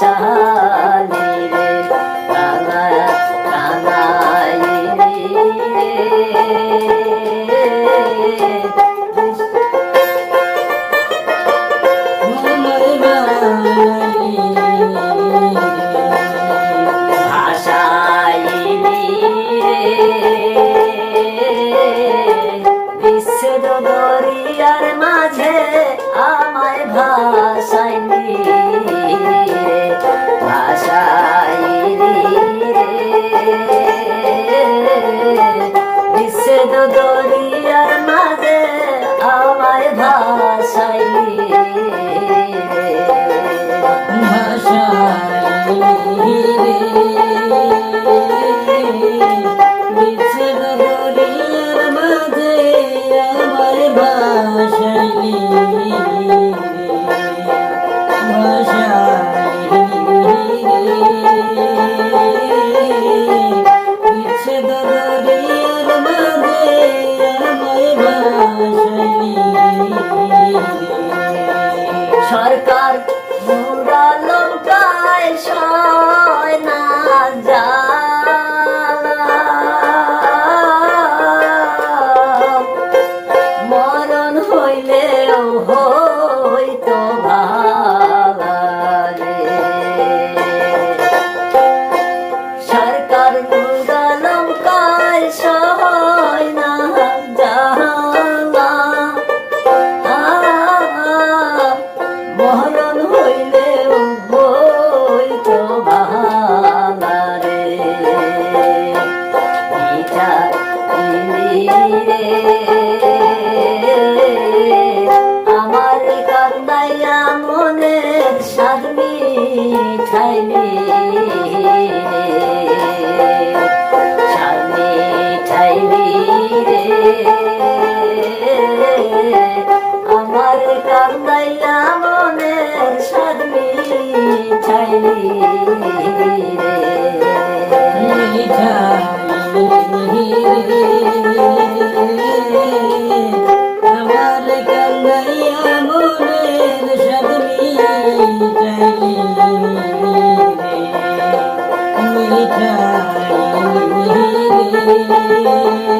শাহান বিশ্ব দরিয়া সাধবি ঠাইবি রে। আমার কান্দাইলা মনে সাধবি ঠাইবি 你。